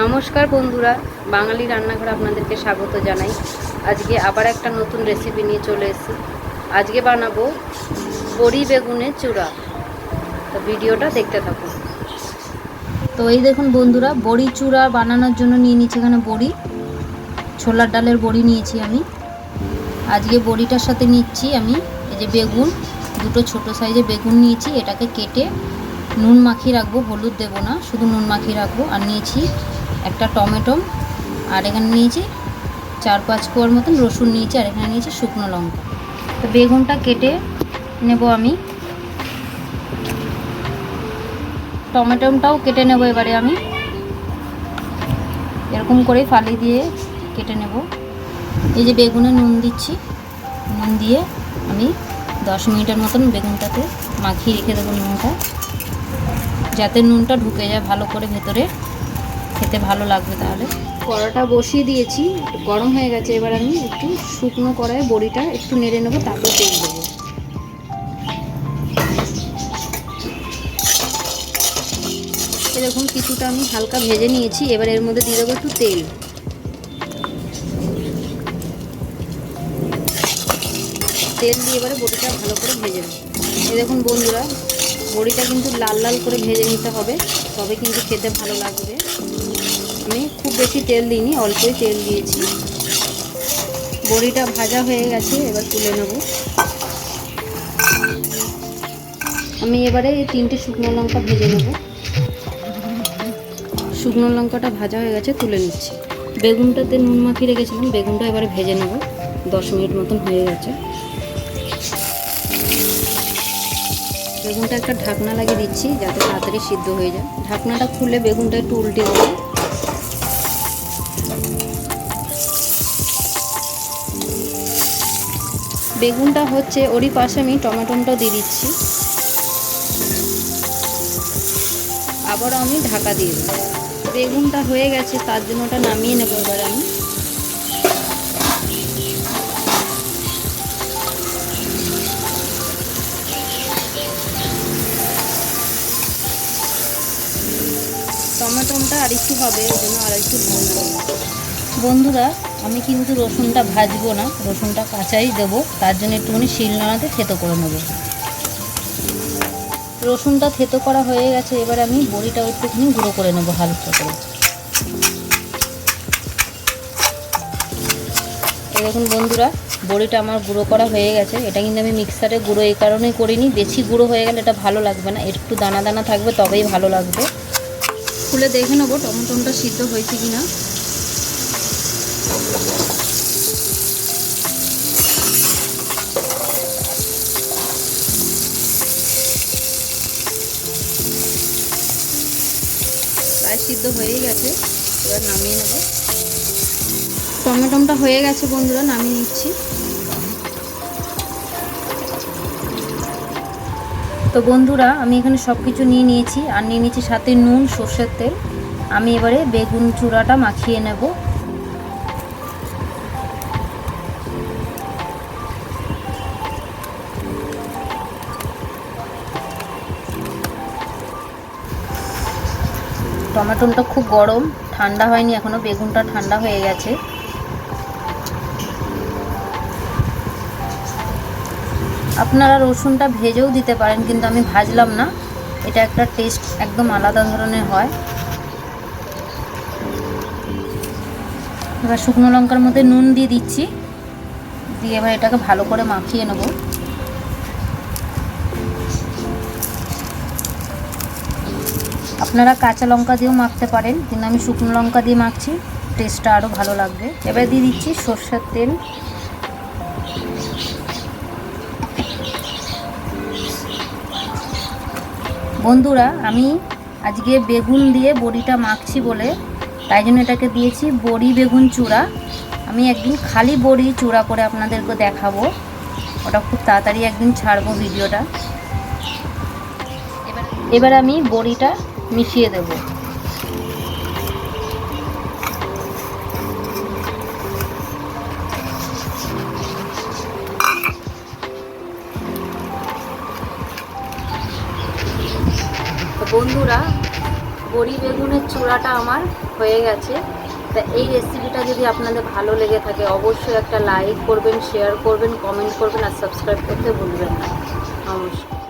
নমস্কার বন্ধুরা, বাঙালি রান্নাঘর আপনাদেরকে স্বাগত জানাই। আজকে আবার একটা নতুন রেসিপি নিয়ে চলে এসেছি। আজকে বানাবো বড়ি বেগুনের চূড়া। তো ভিডিওটা দেখতে থাকুন। তো এই দেখুন বন্ধুরা, বড়ি চূড়া বানানোর জন্য নিয়ে নিচ্ছি এখানে বড়ি। ছোলার ডালের বড়ি নিয়েছি আমি। আজকে বড়িটার সাথে নিচ্ছি আমি এই যে বেগুন। দুটো ছোট সাইজে বেগুন নিয়েছি, এটাকে কেটে নুন মাখিয়ে রাখব, হলুদ দেবো না, শুধু নুন মাখিয়ে রাখব। আর নিয়েছি একটা টমেটো, আর এখানে নিয়েছি চার পাঁচ কোয়ার মতন রসুন নিয়েছি, আর এখানে নিয়েছি শুকনো লঙ্কা। তো বেগুনটা কেটে নেব আমি। টমেটোটাও কেটে নেব এবারে আমি। এরকম করে ফালি দিয়ে কেটে নেব। এই যে বেগুনে নুন দিচ্ছি, নুন দিয়ে আমি দশ মিনিটের মতন বেগুনটাতে মাখিয়ে রেখে দেবো নুনটা, যাতে নুনটা ঢুকে যায় ভালো করে ভেতরে। খেতে ভালো লাগবে তাহলে। কড়াটা বসিয়ে দিয়েছি গরম হয়ে গেছে, এবার আমি একটু শুকনো কড়ায় বড়িটা একটু নেড়ে নেব, তারপর তেল দেবো। এরকম কিছুটা আমি হালকা ভেজে নিয়েছি, এবার এর মধ্যে দিয়ে দেবো একটু তেল। তেল দিয়ে এবারে বড়িটা ভালো করে ভেজে নেব। দেখুন বন্ধুরা, বড়িটা কিন্তু লাল লাল করে ভেজে নিতে হবে, তবে কিন্তু খেতে ভালো লাগবে। আমি খুব বেশি তেল দিইনি, অল্পই তেল দিয়েছি। বড়িটা ভাজা হয়ে গেছে, এবার তুলে নেব। আমি এবারে এই তিনটে শুকনো লঙ্কা ভেজে নেব। শুকনো লঙ্কাটা ভাজা হয়ে গেছে, তুলে নিচ্ছি। বেগুনটাতে নুন মাখিয়ে রেখেছিলাম, বেগুনটা এবারে ভেজে নেব। দশ মিনিট মতন হয়ে গেছে। বেগুনটা একটা ঢাকনা লাগিয়ে দিচ্ছি, যাতে তাড়াতাড়ি সিদ্ধ হয়ে যায়। ঢাকনাটা খুলে বেগুনটা একটু উল্টে দেবো বেগুনটা হচ্ছে, ওরই পাশে আমি টমেটোটাও দিয়ে দিচ্ছি। আবার আমি ঢাকা দিয়ে দেবো। বেগুনটা হয়ে গেছে, তার জন্য ওটা নামিয়ে নেব এবার আমি। টমেটোটা আর একটু হবে, ওই জন্য আর একটু বন্ধুরা আমি কিন্তু রসুনটা ভাজবো না, রসুনটা কাঁচাই দেবো, তার জন্য একটুখানি শিলনোড়াতে থেতো করে নেব। রসুনটা থেতো করা হয়ে গেছে, এবার আমি বড়িটাও একটুখানি গুঁড়ো করে নেব হালকা করে। দেখুন বন্ধুরা, বড়িটা আমার গুঁড়ো করা হয়ে গেছে। এটা কিন্তু আমি মিক্সারে গুঁড়ো এই কারণে করিনি, বেশি গুঁড়ো হয়ে গেলে এটা ভালো লাগবে না, একটু দানা দানা থাকবে তবেই ভালো লাগবে। খুলে দেখে নেব টমেটোটা সিদ্ধ হয়েছে কি না প্রায় সিদ্ধ হয়েই গেছে। এবার নামিয়ে নেব। টমেটোটা হয়ে গেছে বন্ধুরা, নামিয়ে নিচ্ছি। তো বন্ধুরা, আমি এখানে সব কিছু নিয়ে নিয়েছি। আর নিয়ে নিয়েছি সাথে নুন, সর্ষের তেল। আমি এবারে বেগুন চূড়াটা মাখিয়ে নেব। টমেটোটা খুব গরম, ঠান্ডা হয়নি, এখনও বেগুনটা ঠান্ডা হয়ে গেছে। আপনারা রসুনটা ভেজেও দিতে পারেন, কিন্তু আমি ভাজলাম না। এটা একটা টেস্ট, একদম আলাদা ধরনের হয়। এবার শুকনো লঙ্কার মধ্যে নুন দিয়ে দিচ্ছি। দিয়ে এবার এটাকে ভালো করে মাখিয়ে নেব। আপনারা কাঁচা লঙ্কা দিয়েও মাখতে পারেন, কিন্তু আমি শুকনো লঙ্কা দিয়ে মাখছি টেস্টটা আরও ভালো লাগবে। এবার দিয়ে দিচ্ছি সর্ষের তেল। বন্ধুরা, আমি আজকে বেগুন দিয়ে বড়িটা মাখছি বলে, তাই জন্য এটাকে দিয়েছি বড়ি বেগুন চূড়া। আমি একদিন খালি বড়ি চূড়া করে আপনাদেরকে দেখাবো। ওটা খুব তাড়াতাড়ি একদিন ছাড়বো ভিডিওটা। এবার এবার আমি বড়িটা মিশিয়ে দেব। বন্ধুরা, বড়ি বেগুনের চূড়াটা আমার হয়ে গেছে। তা এই রেসিপিটা যদি আপনাদের ভালো লেগে থাকে, অবশ্যই একটা লাইক করবেন শেয়ার করবেন কমেন্ট করবেন, আর সাবস্ক্রাইব করতে ভুলবেন না। নমস্কার।